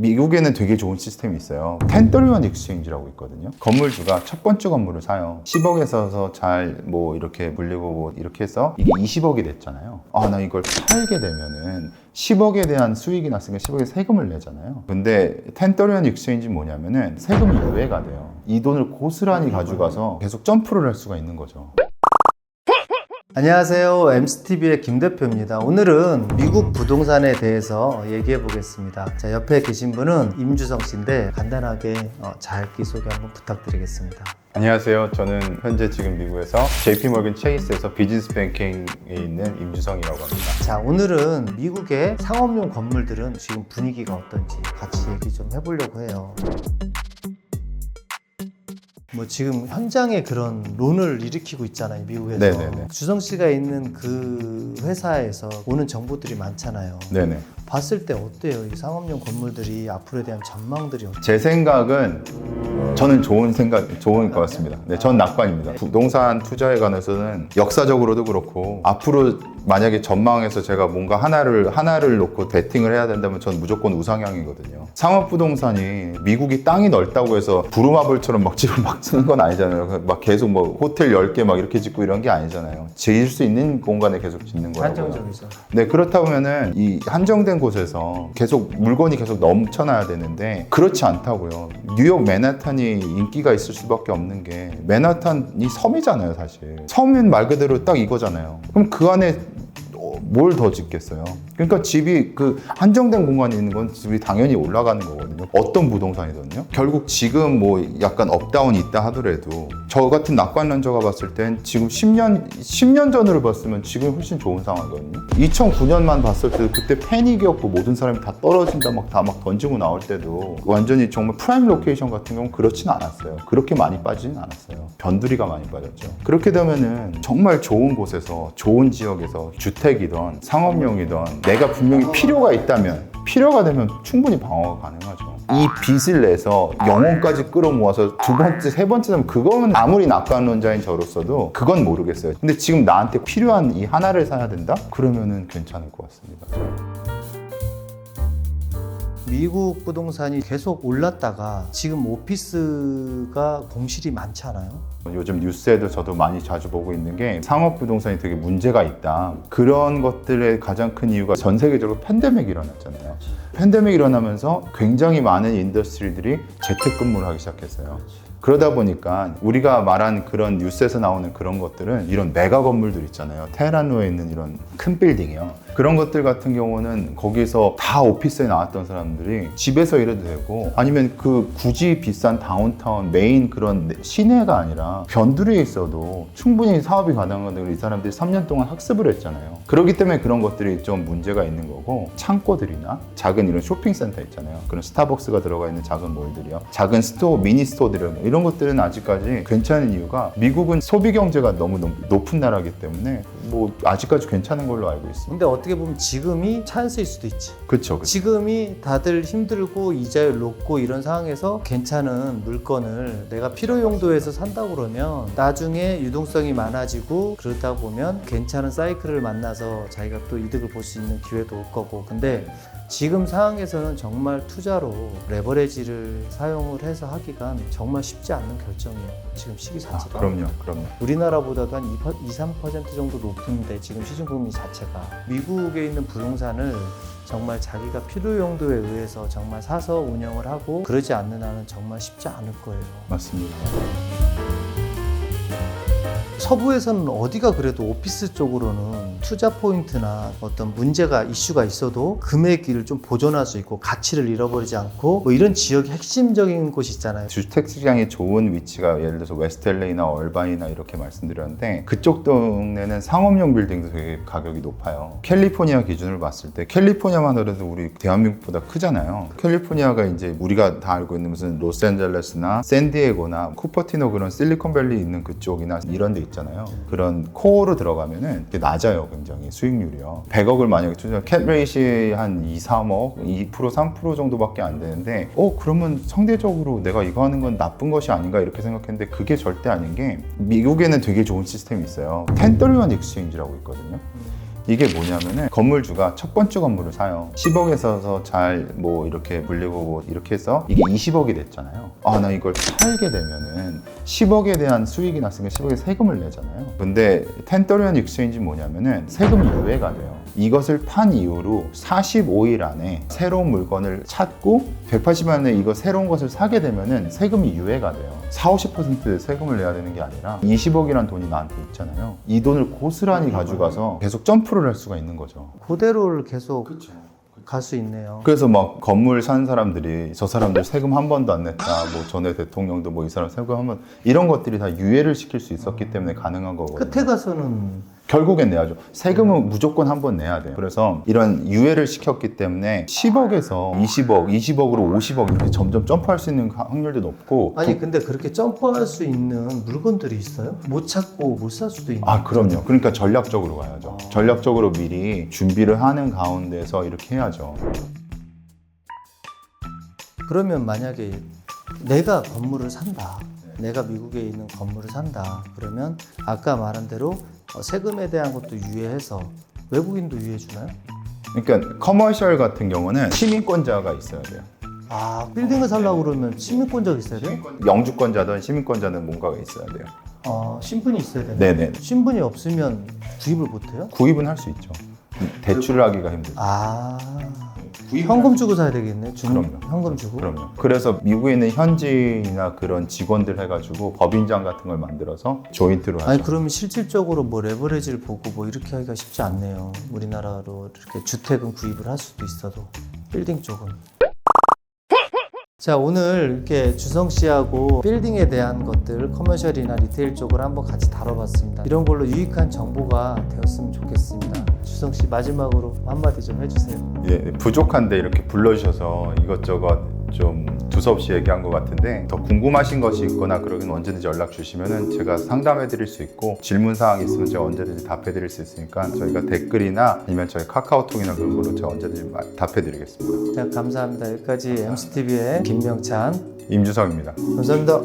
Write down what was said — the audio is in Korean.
미국에는 되게 좋은 시스템이 있어요. 1031 익스체인지라고 있거든요. 건물주가 첫 번째 건물을 사요. 10억에서 잘 뭐 이렇게 물리고 뭐 이렇게 해서 이게 20억이 됐잖아요. 아, 나 이걸 팔게 되면은 10억에 대한 수익이 났으니까 10억에 세금을 내잖아요. 근데 1031 익스체인지 뭐냐면은 세금 유예가 돼요. 이 돈을 고스란히 가져가서 계속 점프를 할 수가 있는 거죠. 안녕하세요. MCTV의 김 대표입니다. 오늘은 미국 부동산에 대해서 얘기해 보겠습니다. 자, 옆에 계신 분은 임주성 씨인데 간단하게 어, 자기 소개 한번 부탁드리겠습니다. 안녕하세요. 저는 현재 지금 미국에서 JP 모건 체이스에서 비즈니스 뱅킹에 있는 임주성이라고 합니다. 자, 오늘은 미국의 상업용 건물들은 지금 분위기가 어떤지 같이 얘기 좀 해보려고 해요. 뭐 지금 현장에 그런 론을 일으키고 있잖아요, 미국에서. 네네네. 주성 씨가 있는 그 회사에서 오는 정보들이 많잖아요. 네네. 봤을 때 어때요? 이 상업용 건물들이 앞으로에 대한 전망들이 어때요? 제 생각은 저는 좋은 생각, 좋은 것 같습니다. 네, 전 낙관입니다. 부동산 투자에 관해서는 역사적으로도 그렇고 앞으로 만약에 전망해서 제가 뭔가 하나를 하나를 놓고 베팅을 해야 된다면 전 무조건 우상향이거든요. 상업 부동산이 미국이 땅이 넓다고 해서 부루마블처럼 막 집을 막 쓰는 건 아니잖아요. 막 계속 뭐 호텔 10개 막 이렇게 짓고 이런 게 아니잖아요. 지을 수 있는 공간에 계속 짓는 거예요. 한정적이죠. 네, 그렇다 보면은 이 한정된 곳에서 계속 물건이 계속 넘쳐나야 되는데 그렇지 않다고요. 뉴욕 맨하탄 이 인기가 있을 수밖에 없는 게 맨하탄이 섬이잖아요, 사실. 섬은 말 그대로 딱 이거잖아요. 그럼 그 안에 뭘 더 짓겠어요? 그러니까 집이 그 한정된 공간에 있는 건 집이 당연히 올라가는 거거든요. 어떤 부동산이든요. 결국 지금 뭐 약간 업다운이 있다 하더라도 저 같은 낙관 런저가 봤을 땐 지금 10년 10년 전으로 봤으면 지금 훨씬 좋은 상황이거든요. 2009년만 봤을 때 그때 패닉이었고 모든 사람이 다 떨어진다 막다막 던지고 나올 때도 완전히 정말 프라임 로케이션 같은 경우는 그렇진 않았어요. 그렇게 많이 빠지진 않았어요. 변두리가 많이 빠졌죠. 그렇게 되면은 정말 좋은 곳에서 좋은 지역에서 주택이든 상업용이든 내가 분명히 필요가 있다면 필요가 되면 충분히 방어가 가능하죠. 이 빚을 내서 영혼까지 끌어모아서 두 번째, 세 번째 되면 그거는 아무리 낙관론자인 저로서도 그건 모르겠어요. 근데 지금 나한테 필요한 이 하나를 사야 된다? 그러면은 괜찮을 것 같습니다. 미국 부동산이 계속 올랐다가 지금 오피스가 공실이 많지 않아요? 요즘 뉴스에도 저도 많이 자주 보고 있는 게 상업 부동산이 되게 문제가 있다. 그런 것들의 가장 큰 이유가 전 세계적으로 팬데믹이 일어났잖아요. 팬데믹이 일어나면서 굉장히 많은 인더스트리들이 재택근무를 하기 시작했어요. 그러다 보니까 우리가 말한 그런 뉴스에서 나오는 그런 것들은 이런 메가 건물들 있잖아요. 테헤란로에 있는 이런 큰 빌딩이요. 그런 것들 같은 경우는 거기서 다 오피스에 나왔던 사람들이 집에서 일해도 되고 아니면 그 굳이 비싼 다운타운 메인 그런 시내가 아니라 변두리에 있어도 충분히 사업이 가능한 건데 이 사람들이 3년 동안 학습을 했잖아요. 그렇기 때문에 그런 것들이 좀 문제가 있는 거고 창고들이나 작은 이런 쇼핑센터 있잖아요. 그런 스타벅스가 들어가 있는 작은 몰들이요. 작은 스토어, 미니 스토어들 이런 것들은 아직까지 괜찮은 이유가 미국은 소비 경제가 너무 높- 높은 나라이기 때문에 뭐 아직까지 괜찮은 걸로 알고 있습니다. 근데 어떻게 보면 지금이 찬스일 수도 있지. 그렇죠. 지금이 다들 힘들고 이자율 높고 이런 상황에서 괜찮은 물건을 내가 필요 용도에서 산다고 그러면 나중에 유동성이 많아지고 그러다 보면 괜찮은 사이클을 만나서 자기가 또 이득을 볼 수 있는 기회도 올 거고 근데 지금 상황에서는 정말 투자로 레버레지를 사용을 해서 하기가 정말 쉽지 않는 결정이에요. 지금 시기 아, 자체가. 그럼요, 그럼요. 우리나라보다도 한 2, 3% 정도 높은데 지금 시중금리 자체가 미국에 있는 부동산을 정말 자기가 필요 용도에 의해서 정말 사서 운영을 하고 그러지 않는 한은 정말 쉽지 않을 거예요. 맞습니다. 서부에서는 어디가 그래도 오피스 쪽으로는 투자 포인트나 어떤 문제가 이슈가 있어도 금액을 좀 보존할 수 있고 가치를 잃어버리지 않고 뭐 이런 지역이 핵심적인 곳이 있잖아요. 주택 시장이 좋은 위치가 예를 들어서 웨스텔레이나 얼바이나 이렇게 말씀드렸는데 그쪽 동네는 상업용 빌딩도 되게 가격이 높아요. 캘리포니아 기준으로 봤을 때 캘리포니아만 해도 우리 대한민국보다 크잖아요. 캘리포니아가 이제 우리가 다 알고 있는 무슨 로스앤젤레스나 샌디에고나 쿠퍼티노 그런 실리콘밸리 있는 그쪽이나 이런 데 있 잖아요. 그런 코어로 들어가면은 낮아요, 굉장히 수익률이요. 100억을 만약에 투자, 캣레이시 한 2, 3억, 2% 3% 정도밖에 안 되는데, 어 그러면 상대적으로 내가 이거 하는 건 나쁜 것이 아닌가 이렇게 생각했는데 그게 절대 아닌 게 미국에는 되게 좋은 시스템이 있어요. 1031 익스체인지라고 있거든요. 이게 뭐냐면은 건물주가 첫 번째 건물을 사요. 10억에서 잘 뭐 이렇게 물리고 뭐 이렇게 해서 이게 20억이 됐잖아요. 아, 나 이걸 팔게 되면은 10억에 대한 수익이 났으니까 10억에 세금을 내잖아요. 근데 텐더리언 익스체인지 뭐냐면은 세금이 유예가 돼요. 이것을 판 이후로 45일 안에 새로운 물건을 찾고 180만 원에 이거 새로운 것을 사게 되면은 세금이 유예가 돼요. 4, 50% 세금을 내야 되는 게 아니라 20억이란 돈이 나한테 있잖아요. 이 돈을 고스란히 가져가서 계속 점프를 할 수가 있는 거죠. 그대로를 계속 갈 수 있네요. 그래서 막 건물 산 사람들이 저 사람들 세금 한 번도 안 냈다. 뭐 전에 대통령도 뭐 이 사람 세금 한 번 이런 것들이 다 유예를 시킬 수 있었기 때문에 가능한 거거든요. 끝에 가서는 결국엔 내야죠. 세금은 무조건 한 번 내야 돼요. 그래서 이런 유예를 시켰기 때문에 10억에서 20억, 20억으로 50억 이렇게 점점 점프할 수 있는 확률도 높고 아니 근데 그렇게 점프할 수 있는 물건들이 있어요? 못 찾고 못 살 수도 있는. 아 그럼요. 그러니까 전략적으로 가야죠. 전략적으로 미리 준비를 하는 가운데서 이렇게 해야죠. 그러면 만약에 내가 건물을 산다. 내가 미국에 있는 건물을 산다. 그러면 아까 말한 대로 어, 세금에 대한 것도 유예해서 외국인도 유예 주나요? 그러니까 커머셜 같은 경우는 시민권자가 있어야 돼요. 아 빌딩을 살려고 그러면 시민권자가 있어야 돼요? 영주권자든 시민권자든 뭔가가 있어야 돼요. 어 신분이 있어야 돼요. 네네. 신분이 없으면 구입을 못 해요? 구입은 할 수 있죠. 대출을 하기가 힘들죠. 아 현금 주고 사야 되겠네. 중, 그럼요. 현금 주고. 그럼요. 그래서 미국에 있는 현지나 그런 직원들 해가지고 법인장 같은 걸 만들어서 조인트로 하죠. 아니 그러면 실질적으로 뭐 레버리지를 보고 뭐 이렇게 하기가 쉽지 않네요. 우리나라로 이렇게 주택은 구입을 할 수도 있어도 빌딩 쪽은. 자 오늘 이렇게 주성 씨하고 빌딩에 대한 것들 커머셜이나 리테일 쪽을 한번 같이 다뤄봤습니다. 이런 걸로 유익한 정보가 되었으면 좋겠습니다. 주성 씨 마지막으로 한마디 좀 해주세요. 예, 부족한데 이렇게 불러주셔서 이것저것 좀 두서없이 얘기한 것 같은데 더 궁금하신 것이 있거나 그러긴 언제든지 연락 주시면은 제가 상담해 드릴 수 있고 질문 사항 있으면 제가 언제든지 답해 드릴 수 있으니까 저희가 댓글이나 아니면 저희 카카오톡이나 그런 걸로 제가 언제든지 마- 답해 드리겠습니다. 자 감사합니다. 여기까지 MCTV의 김명찬 임주성입니다. 감사합니다.